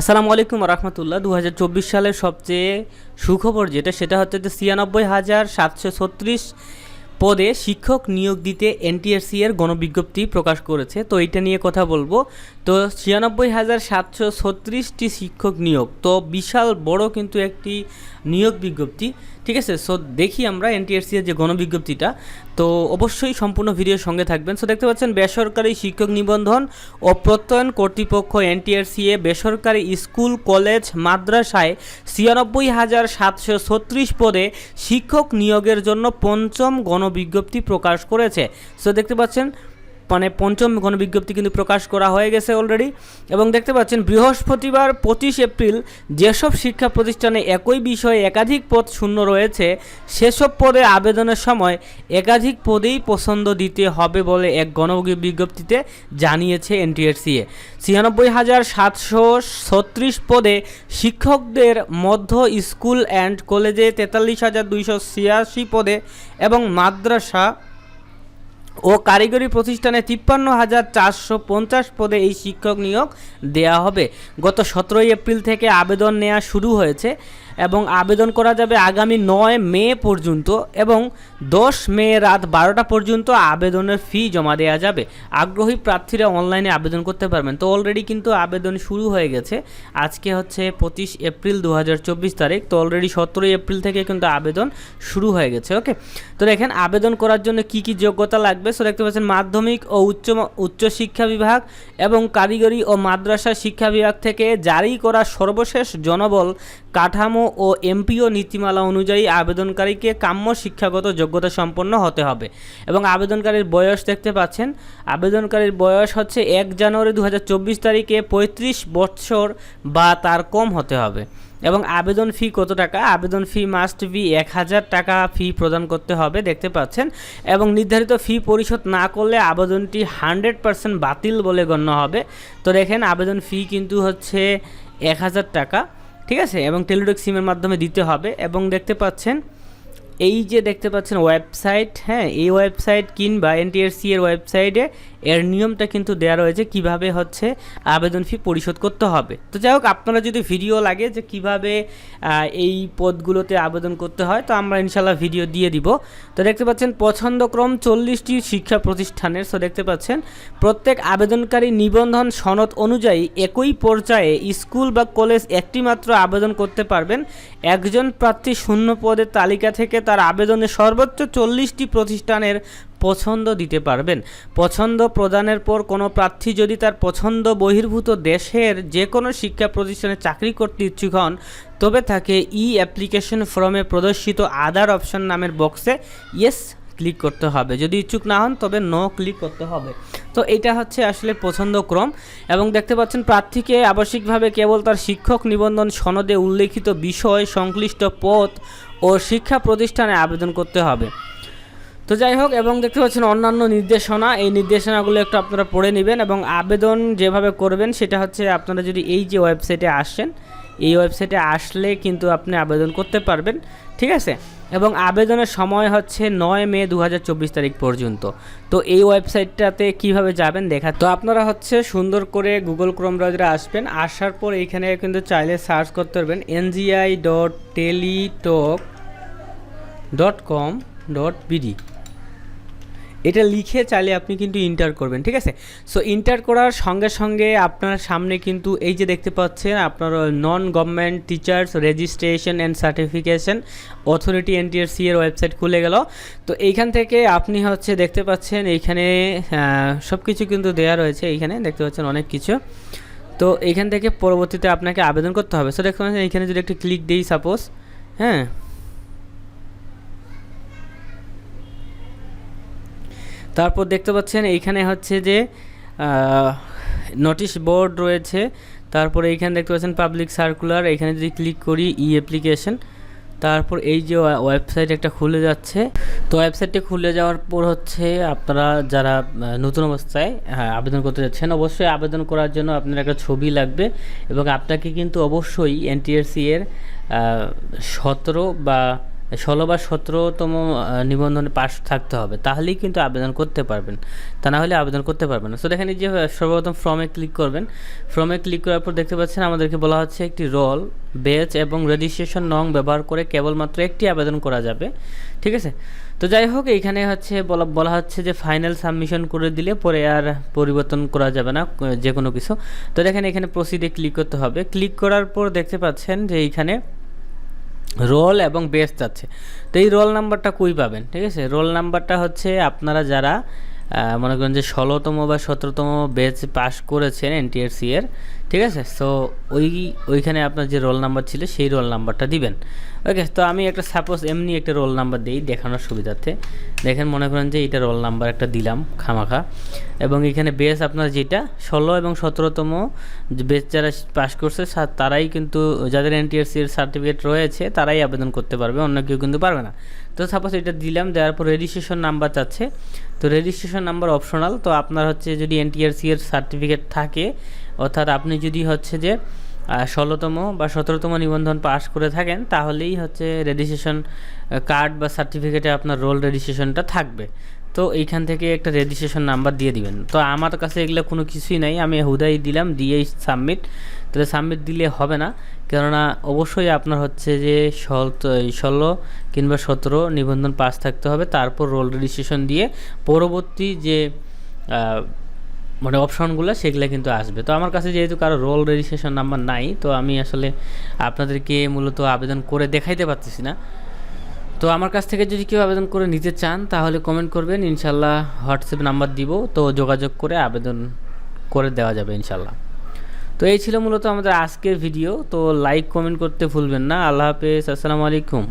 আসসালামু আলাইকুম রহমতুল্লাহ। দু হাজার সালের সবচেয়ে সুখবর যেটা, সেটা হচ্ছে যে ছিয়ানব্বই হাজার সাতশো ছত্রিশ পদে শিক্ষক নিয়োগ দিতে এনটিএসসি এর গণবিজ্ঞপ্তি প্রকাশ করেছে। তো এটা নিয়ে কথা বলব। তো ছিয়ানব্বই হাজার সাতশো ছত্রিশটি শিক্ষক নিয়োগ, তো বিশাল বড় কিন্তু একটি নিয়োগ বিজ্ঞপ্তি। ঠিক আছে সো দেখি আমরা এনটিএসসি এর যে গণবিজ্ঞপ্তিটা, তো অবশ্যই সম্পূর্ণ ভিডিওর সঙ্গে থাকবেন। সো দেখতে পাচ্ছেন, বেসরকারি শিক্ষক নিবন্ধন ও প্রত্যয়ন কর্তৃপক্ষ এনটিআরসি এ বেসরকারি স্কুল, কলেজ, মাদ্রাসায় ছিয়ানব্বই হাজার সাতশো ছত্রিশ পদে শিক্ষক নিয়োগের জন্য পঞ্চম গণবিজ্ঞপ্তি প্রকাশ করেছে। সো দেখতে পাচ্ছেন মানে পঞ্চম গণবিজ্ঞপ্তি কিন্তু প্রকাশ করা হয়ে গেছে অলরেডি এবং দেখতে পাচ্ছেন, বৃহস্পতিবার পঁচিশ এপ্রিল যেসব শিক্ষা প্রতিষ্ঠানে একই বিষয়ে একাধিক পদ শূন্য রয়েছে, সেসব পদে আবেদনের সময় একাধিক পদেই পছন্দ দিতে হবে বলে এক গণবিজ্ঞপ্তিতে জানিয়েছে এনটিএসসিএ ছিয়ানব্বই হাজার সাতশো ছত্রিশ পদে শিক্ষকদের মধ্য স্কুল অ্যান্ড কলেজে তেতাল্লিশ হাজার দুইশো ছিয়াশি পদে এবং মাদ্রাসা ও কারিগরি প্রতিষ্ঠানে তিপ্পান্ন হাজার চারশো পঞ্চাশ পদে এই শিক্ষক নিয়োগ দেয়া হবে। গত সতেরোই এপ্রিল থেকে আবেদন নেওয়া শুরু হয়েছে। এবং আবেদন করা যাবে আগামী নয় মে পর্যন্ত এবং দশ মে রাত বারোটা পর্যন্ত আবেদনের ফি জমা দেওয়া যাবে। আগ্রহী প্রার্থীরা অনলাইনে আবেদন করতে পারবেন। তো অলরেডি কিন্তু আবেদন শুরু হয়ে গেছে। আজকে হচ্ছে পঁচিশ এপ্রিল দু হাজার চব্বিশ তারিখ। তো অলরেডি সতেরোই এপ্রিল থেকে কিন্তু আবেদন শুরু হয়ে গেছে ওকে তো দেখেন, আবেদন করার জন্য কি কি যোগ্যতা লাগবে? সো দেখতে পাচ্ছেন, মাধ্যমিক ও উচ্চ উচ্চ শিক্ষা বিভাগ এবং কারিগরি ও মাদ্রাসা শিক্ষা বিভাগ থেকে জারি করা সর্বশেষ জনবল কাঠামো ও এমপিও নীতিমালা অনুযায়ী আবেদনকারীকে কাম্য শিক্ষাগত যোগ্যতা সম্পন্ন হতে হবে। এবং আবেদনকারীর বয়স দেখতে পাচ্ছেন। আবেদনকারীর বয়স হচ্ছে এক জানুয়ারি দু হাজার চব্বিশ তারিখে পঁয়ত্রিশ বৎসর বা তার কম হতে হবে। এবং আবেদন ফি কত টাকা? আবেদন ফি মাস্ট বি এক হাজার টাকা ফি প্রদান করতে হবে, দেখতে পাচ্ছেন। এবং নির্ধারিত ফি পরিশোধ না করলে আবেদনটি হান্ড্রেড পার্সেন্ট বাতিল বলে গণ্য হবে। তো দেখেন, আবেদন ফি কিন্তু হচ্ছে এক হাজার টাকা। ঠিক আছে? এবং টেলিডক সিমের মাধ্যমে দিতে হবে। এবং দেখতে পাচ্ছেন, এই যে দেখতে পাচ্ছেন ওয়েবসাইট হ্যাঁ এই ওয়েবসাইট কিংবা এনটিআরসি এর ওয়েবসাইটে এর নিয়মটা কিন্তু দেওয়া রয়েছে কীভাবে হচ্ছে আবেদন ফি পরিশোধ করতে হবে। তো যাই হোক, আপনারা যদি ভিডিও লাগে যে কীভাবে এই পদগুলোতে আবেদন করতে হয়, তো আমরা ইনশাল্লাহ ভিডিও দিয়ে দিব। তো দেখতে পাচ্ছেন, পছন্দক্রম চল্লিশটি শিক্ষা প্রতিষ্ঠানের সো দেখতে পাচ্ছেন, প্রত্যেক আবেদনকারী নিবন্ধন সনদ অনুযায়ী একই পর্যায়ে স্কুল বা কলেজ একটি মাত্র আবেদন করতে পারবেন। একজন প্রার্থী শূন্য পদের তালিকা থেকে তার আবেদনে সর্বোচ্চ চল্লিশটি প্রতিষ্ঠানের পছন্দ দিতে পারবেন। পছন্দ প্রদানের পর কোনো প্রার্থী যদি তার পছন্দ বহির্ভূত দেশের যে কোনো শিক্ষা প্রতিষ্ঠানে চাকরি করতে ইচ্ছুক হন, তবে তাকে ই অ্যাপ্লিকেশন ফর্মে প্রদর্শিত আদার অপশন নামের বক্সে ইয়েস ক্লিক করতে হবে। যদি ইচ্ছুক না হন, তবে নো ক্লিক করতে হবে। তো এটা হচ্ছে আসলে পছন্দ ক্রম। এবং দেখতে পাচ্ছেন, প্রার্থীকে আবশ্যিকভাবে কেবল তার শিক্ষক নিবন্ধন সনদে উল্লেখিত বিষয়, সংশ্লিষ্ট পদ ও শিক্ষা প্রতিষ্ঠানে আবেদন করতে হবে। তো যাই হোক, এবং দেখতে পাচ্ছেন অন্যান্য নির্দেশনা। এই নির্দেশনাগুলো একটু আপনারা পড়ে নেবেন এবং আবেদন যেভাবে করবেন, সেটা হচ্ছে আপনারা যদি এই যে ওয়েবসাইটে আসেন, এই ওয়েবসাইটে আসলে কিন্তু আপনি আবেদন করতে পারবেন, ঠিক আছে? এবং আবেদনের সময় হচ্ছে নয় মে দু হাজার চব্বিশ তারিখ পর্যন্ত। তো এই ওয়েবসাইটটাতে কীভাবে যাবেন দেখা তো আপনারা হচ্ছে সুন্দর করে গুগল ক্রোম ব্রাউজারে আসবেন, আসার পর এইখানে কিন্তু চাইলে সার্চ করতে পারবেন NGI dot Teletalk dot com dot BD. এটা লিখে চাইলে আপনি কিন্তু ইন্টার করবেন, ঠিক আছে? সো ইন্টার করার সঙ্গে সঙ্গে আপনার সামনে কিন্তু এই যে দেখতে পাচ্ছেন, আপনার non government teachers registration and certification authority NTRC এর ওয়েবসাইট খুলে গেল। তো এইখান থেকে আপনি হচ্ছে দেখতে পাচ্ছেন, এইখানে সব কিছু কিন্তু দেওয়া রয়েছে এইখানে, দেখতে পাচ্ছেন অনেক কিছু। তো এইখান থেকে পরবর্তীতে আপনাকে আবেদন করতে হবে। সো দেখতে পাচ্ছেন, এইখানে যদি একটু ক্লিক দিই সাপোজ হ্যাঁ? তারপর দেখতে পাচ্ছেন এইখানে হচ্ছে যে নোটিশ বোর্ড রয়েছে। তারপরে এইখানে দেখতে পাচ্ছেন পাবলিক সার্কুলার এখানে যদি ক্লিক করি ই অ্যাপ্লিকেশন তারপর এই যে ওয়েবসাইট একটা খুলে যাচ্ছে। তো ওয়েবসাইটটি খুলে যাওয়ার পর হচ্ছে আপনারা যারা নতুন অবস্থায় হ্যাঁ আবেদন করতে যাচ্ছেন, অবশ্যই আবেদন করার জন্য আপনার একটা ছবি লাগবে এবং আপনাকে কিন্তু অবশ্যই এনটিআরসি এর সতেরো বা ষোলো বা সতেরোতম নিবন্ধনে পাস থাকতে হবে। তাহলেই কিন্তু আবেদন করতে পারবেন। তা না হলে আবেদন করতে পারবেন না। সো দেখেন যে সর্বপ্রথম ফর্মে ক্লিক করবেন। ফর্মে ক্লিক করার পর দেখতে পাচ্ছেন আমাদেরকে বলা হচ্ছে একটি রোল বেচ এবং রেজিস্ট্রেশন নং ব্যবহার করে কেবলমাত্র একটি আবেদন করা যাবে। ঠিক আছে? তো যাই হোক, এইখানে হচ্ছে বলা বলা হচ্ছে যে ফাইনাল সাবমিশন করে দিলে পরে আর পরিবর্তন করা যাবে না যে কোনো কিছু। তো দেখেন এখানে প্রসিডে ক্লিক করতে হবে। ক্লিক করার পর দেখতে পাচ্ছেন যে এইখানে রোল এবং বেস যাচ্ছে তো এই রোল নাম্বারটা কই পাবেন? ঠিক আছে? রোল নাম্বারটা হচ্ছে আপনারা যারা মনে করেন যে ষোলোতম বা সতেরোতম বেচ পাস করেছেন এনটিআরসি এর, ঠিক আছে? সো ওই, ওইখানে আপনার যে রোল নাম্বার ছিল, সেই রোল নাম্বারটা দিবেন। ওকে তো আমি একটা সাপোজ এমনি একটা রোল নাম্বার দিই, দেখানোর সুবিধার্থে। দেখেন, মনে করেন যে এটা রোল নাম্বার একটা দিলাম, খামাখা। এবং এখানে বেস আপনার যেটা, ষোলো এবং সতেরোতম বেচ যারা পাস করছে তারাই কিন্তু যাদের এনটিআরসি এর সার্টিফিকেট রয়েছে, তারাই আবেদন করতে পারবে, অন্য কেউ কিন্তু পারবে না। তো সাপোজ এটা দিলাম, দেওয়ার পর রেজিস্ট্রেশন নাম্বার চাচ্ছে। তো রেজিস্ট্রেশন নাম্বার অপশনাল তো আপনার হচ্ছে যদি এনটিআরসি এর সার্টিফিকেট থাকে, অর্থাৎ আপনি যদি হচ্ছে যে ষোলোতম বা সতেরোতম নিবন্ধন পাস করে থাকেন, তাহলেই হচ্ছে রেজিস্ট্রেশন কার্ড বা সার্টিফিকেটে আপনার রোল রেজিস্ট্রেশনটা থাকবে। তো এইখান থেকে একটা রেজিস্ট্রেশন নাম্বার দিয়ে দিবেন। তো আমার কাছে এগুলো কোনো কিছুই নাই, আমি হুদাই দিলাম, দিয়েই সাবমিট তাহলে সাবমিট দিলে হবে না, কেননা অবশ্যই আপনার হচ্ছে যে ষোলো কিংবা সতেরো নিবন্ধন পাস থাকতে হবে, তারপর রোল রেজিস্ট্রেশন দিয়ে পরবর্তী যে মানে অপশনগুলো সেগুলো কিন্তু আসবে। তো আমার কাছে যেহেতু কারও রোল রেজিস্ট্রেশন নাম্বার নাই, তো আমি আসলে আপনাদেরকে মূলত আবেদন করে দেখাইতে পারতেছি না। তো আমার কাছ থেকে যদি কেউ আবেদন করে নিতে চান, তাহলে কমেন্ট করবেন, ইনশাল্লাহ হোয়াটসঅ্যাপ নাম্বার দিব, তো যোগাযোগ করে আবেদন করে দেওয়া যাবে ইনশাল্লাহ। তো এই ছিল মূলত আমাদের আজকের ভিডিও তো লাইক কমেন্ট করতে ভুলবেন না। আল্লাহ হাফেজ, আসসালামু আলাইকুম।